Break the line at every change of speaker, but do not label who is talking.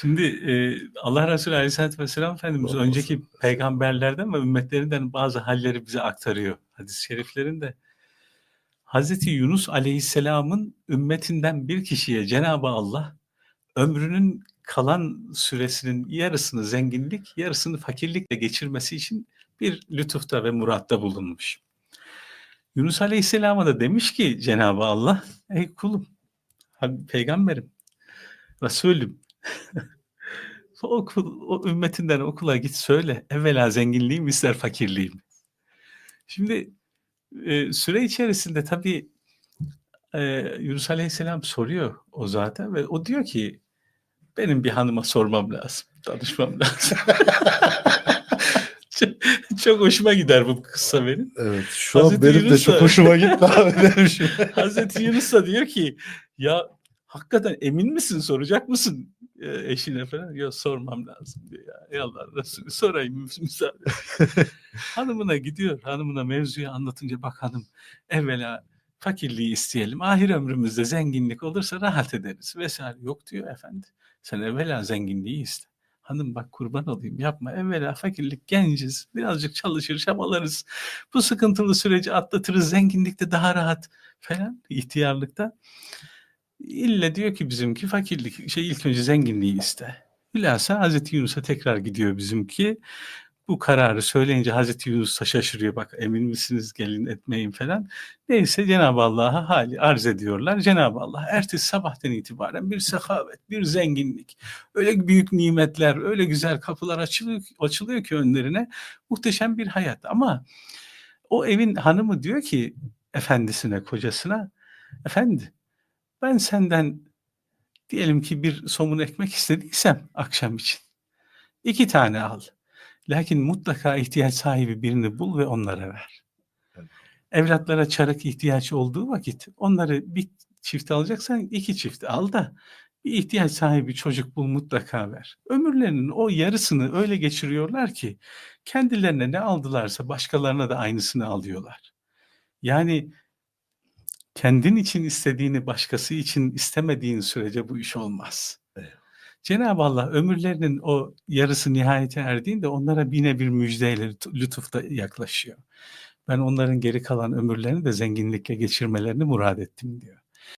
Şimdi e, Allah Resulü Aleyhisselatü Vesselam Efendimiz
Allah
önceki peygamberlerden ve ümmetlerinden bazı halleri bize aktarıyor hadis-i şeriflerinde. Hazreti Yunus Aleyhisselam'ın ümmetinden bir kişiye Cenab-ı Allah ömrünün kalan süresinin yarısını zenginlik, yarısını fakirlikle geçirmesi için bir lütufta ve muratta bulunmuş. Yunus Aleyhisselam'a da demiş ki Cenab-ı Allah, ey kulum, peygamberim, Resulüm, okul, o ümmetinden okula git söyle, evvela zenginliğim ister fakirliğim. Şimdi e, süre içerisinde tabii e, Yunus Aleyhisselam soruyor o zaten ve o diyor ki benim bir hanıma sormam lazım, danışmam lazım. çok, çok hoşuma gider bu kıssa benim.
Evet şu an
Hazreti
benim de
Yunus
çok
da-
hoşuma gitti abi benim.
Hazreti Yunus da diyor ki ya hakikaten emin misin soracak mısın eşine falan? Yok sormam lazım diyor ya. Ey Allah Resulü sorayım müsaade. Hanımına gidiyor. Hanımına mevzuyu anlatınca bak hanım evvela fakirliği isteyelim. Ahir ömrümüzde zenginlik olursa rahat ederiz vesaire. Yok diyor efendi. Sen evvela zenginliği iste. Hanım bak kurban olayım yapma. Evvela fakirlik genciz. Birazcık çalışır çabalarız. Bu sıkıntılı süreci atlatırız. Zenginlikte daha rahat falan ihtiyarlıkta. İlle diyor ki bizimki fakirlik şey ilk önce zenginliği iste. Hülasa Hazreti Yunus'a tekrar gidiyor bizimki. Bu kararı söyleyince Hazreti Yunus da şaşırıyor. Bak emin misiniz gelin etmeyin falan. Neyse Cenab-ı Allah'a hali arz ediyorlar. Cenab-ı Allah ertesi sabahtan itibaren bir sehavet, bir zenginlik, öyle büyük nimetler, öyle güzel kapılar açılıyor, açılıyor ki önlerine. Muhteşem bir hayat ama o evin hanımı diyor ki efendisine, kocasına, efendi ben senden diyelim ki bir somun ekmek istediysem akşam için iki tane al. Lakin mutlaka ihtiyaç sahibi birini bul ve onlara ver.
Evet.
Evlatlara çarık ihtiyaç olduğu vakit onları bir çift alacaksan iki çift al da bir ihtiyaç sahibi çocuk bul mutlaka ver. Ömürlerinin o yarısını öyle geçiriyorlar ki kendilerine ne aldılarsa başkalarına da aynısını alıyorlar. Yani kendin için istediğini başkası için istemediğin sürece bu iş olmaz.
Evet.
Cenab-ı Allah ömürlerinin o yarısı nihayete erdiğinde onlara bine bir müjdeyle lütufta yaklaşıyor. Ben onların geri kalan ömürlerini de zenginlikle geçirmelerini murad ettim diyor.